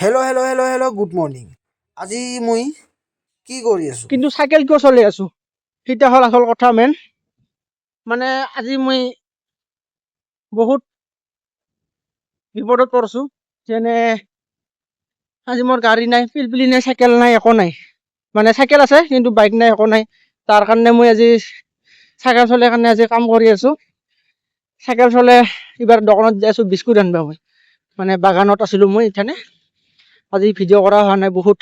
Hello' hello' hello' hello' good morning আজি মই কি কৰি আছোঁ? কিন্তু চাইকেল কিয় চলাই আছো? সেইটা হ'ল আচল কথা মেইন মানে আজি মই বহুত বিপদত পৰিছোঁ। যেনে আজি মোৰ গাড়ী নাই পিলপিলি নাই, চাইকেল নাই, একো নাই। মানে চাইকেল আছে, কিন্তু বাইক নাই, একো নাই। তাৰ কাৰণে মই আজি চাইকেল চলাই কাৰণে আজি কাম কৰি আছোঁ। চাইকেল চলাই এইবাৰ দোকানত যাই আছোঁ, বিস্কুট আনিব মই। মানে বাগানত আছিলোঁ মই, ইথানে। আজি ভিডিঅ' কৰা হোৱা নাই, বহুত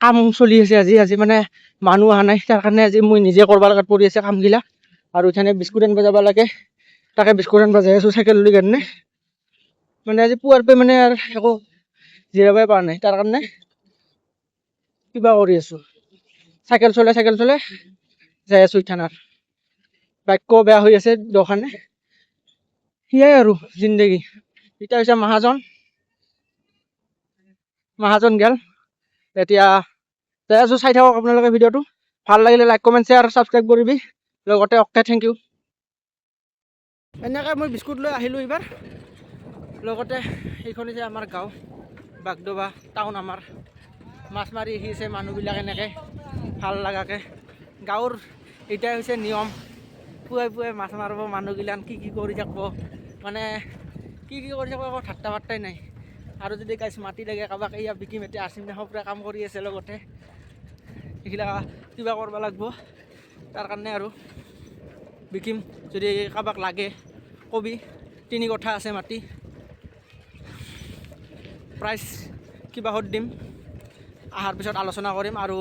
কাম চলি আছে আজি আজি মানে মানুহ অহা নাই, তাৰ কাৰণে আজি মই নিজে কৰিব লগাত পৰি আছে কামগিলা। আৰু ইথানে বিস্কুট আনিব যাব লাগে, তাকে বিস্কুট আনিব যাই আছোঁ চাইকেল লৈ কাৰণে মানে আজি পুৱাৰ পৰা মানে আৰু একো জিৰাবই পৰা নাই, তাৰ কাৰণে কিবা কৰি আছোঁ। চাইকেল চলাই চাইকেল চলাই যাই আছোঁ ইথানাৰ। বাইকো বেয়া হৈ আছে দোকানে। সেয়াই আৰু জিন্দগী। এতিয়া হৈছে মাহাজন। মাহাজন গেল। এতিয়া যাই আছোঁ, চাই থাকক আপোনালোকে ভিডিঅ'টো। ভালো লাগিলে লাইক কমেণ্ট শ্বেয়াৰ ছাবস্ক্ৰাইব কৰিবি। লগতে অকে থেংক ইউ এনেকৈ মই বিস্কুট লৈ আহিলোঁ এইবাৰ। লগতে এইখন যে আমাৰ গাঁও বাগদবা টাউন আমাৰ। মাছ মাৰি আহিছে মানুহবিলাক এনেকৈ, ভালো লগাকৈ। গাঁৱৰ এটাই হৈছে নিয়ম। পুৱাই পুৱাই মাছ মাৰিব মানুহগিলান কি কি কৰি থাকিব। মানে কি কি কৰি থাকিব একো ঠাট্টা বাৰ্তাই নাই। আৰু যদি গাইছ মাটি লাগে কাৰোবাক এয়া বিকিম এতিয়া আছিম দেশৰ পৰা কাম কৰি আছে লগতে। এইগিলা কিবা কৰিব লাগিব, তাৰ কাৰণে আৰু বিকিম। যদি কাৰোবাক লাগে, কবি, তিনি কথা আছে মাটি। প্ৰাইচ কিবাহত দিম অহাৰ পিছত আলোচনা কৰিম আৰু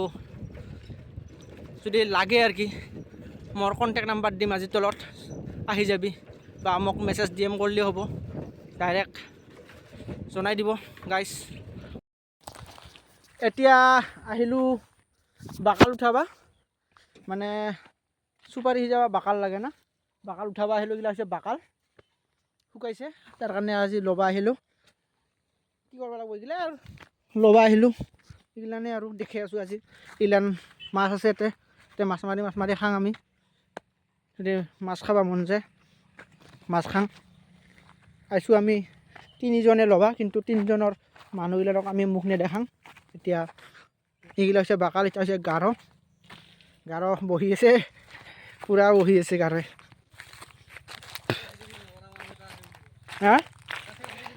যদি লাগে আৰু কি, মোৰ কণ্টেক্ট নাম্বাৰ দিম আজিৰ তলত, আহি যাবি বা মোক মেছেজ ডি এম কৰিলেও হ'ব। ডাইৰেক্ট জনাই দিব গাইজ এতিয়া আহিলোঁ বাকাল উঠাবা। মানে চুপাৰী সিজাবা বাকাল লাগে না। বাকাল উঠাবা, আহিলোঁ এইগিলা হৈছে বাকাল। শুকাইছে, তাৰ কাৰণে আজি ল'বা আহিলোঁ। কি কৰিব লাগিব এইগিলা আৰু? ল'বা আহিলোঁ। এইগিলানে আৰু দেখি আছোঁ আজি। এইগিলান মাছ আছে ইয়াতে। এতিয়া মাছ মাৰি মাছ মাৰি খাওঁ আমি। মাছ খাব মন যায়। মাছ খাওঁ আহিছোঁ আমি। তিনিজনে ল'বা, কিন্তু তিনিজনৰ মানুহবিলাকক আমি মুখ নেদেখাং। এতিয়া এইগিলা হৈছে বাকাল, এতিয়া হৈছে গাৰো। গাৰো বহি আছে, পূৰা বহি আছে গাৰোৱে হা?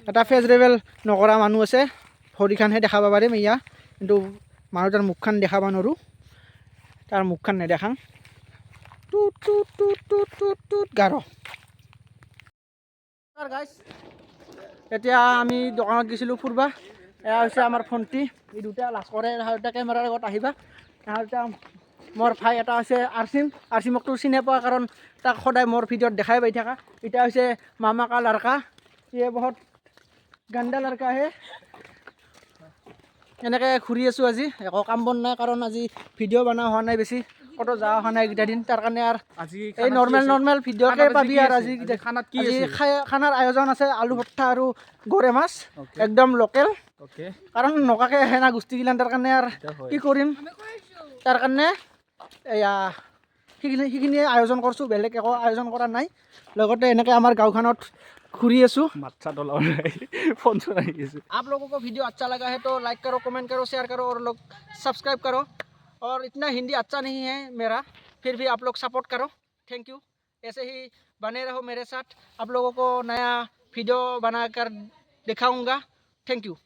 এটা ফেজৰেবল নকৰা মানুহ আছে, ভৰিখানহে দেখাব পাৰিম ইয়া কিন্তু মানুহটাৰ মুখখন দেখাব নোৱাৰোঁ। তাৰ মুখখন নেদেখাং। টুট টুট টুট টুট টুট টুট, গাৰো। গাইছ এতিয়া আমি দোকানত গৈছিলোঁ ফুৰবা। এয়া হৈছে আমাৰ ভণ্টি এই দুটা লাজ কৰে সিহঁতে কেমেৰাৰ আগত আহিবা। সিহঁতে মোৰ ভাই এটা হৈছে আৰচিম। আৰচিমকতো চিনি পোৱা কাৰণ তাক সদায় মোৰ ভিডিঅ'ত দেখাই পাই থাকা। এতিয়া হৈছে মামা কা লড়কা ইয়ে বহুত গান্দা লড়কা হে। এনেকৈ ঘূৰি আছোঁ আজি। একো কাম বন নাই কাৰণ আজি ভিডিঅ' বনোৱা হোৱা নাই বেছি। ক'তো যোৱা হোৱা নাই এইকেইটা দিন তাৰ কাৰণে আৰু আজি এই নৰ্মেল নৰ্মেল ভিডিঅ'কে খানাত আজি পাবি কি আৰু আছে? আজি আজি খানাত কি আজি আছে? খাই- খানাৰ আয়োজন আছে আলু ভৰ্তা আৰু গৰৈ মাছ Okay. একদম লোকেল অ'কে কাৰণ নকাকে আহে না গোষ্ঠীগিলান তাৰ কাৰণে আৰু এতিয়া হয়। কি কৰিম তাৰ কাৰণে এয়া সেইখিনি সেইখিনিয়ে আয়োজন কৰিছোঁ বেলেগ একো আয়োজন কৰা নাই লগতে এনেকৈ আমাৰ গাঁওখনত ঘূৰি আছোঁ মাথা ডলাও নাই ফোন চলাই আছে आप लोगों को वीडियो अच्छा लगा है तो लाइक करो कमेंट करो शेयर करो और लोग सब्सक्राइब करो और इतना हिंदी अच्छा नहीं है मेरा, फिर भी आप लोग सपोर्ट करो। थैंक यू ऐसे ही बने रहो मेरे साथ। आप लोगों को नया वीडियो बनाकर दिखाऊँगा। Thank you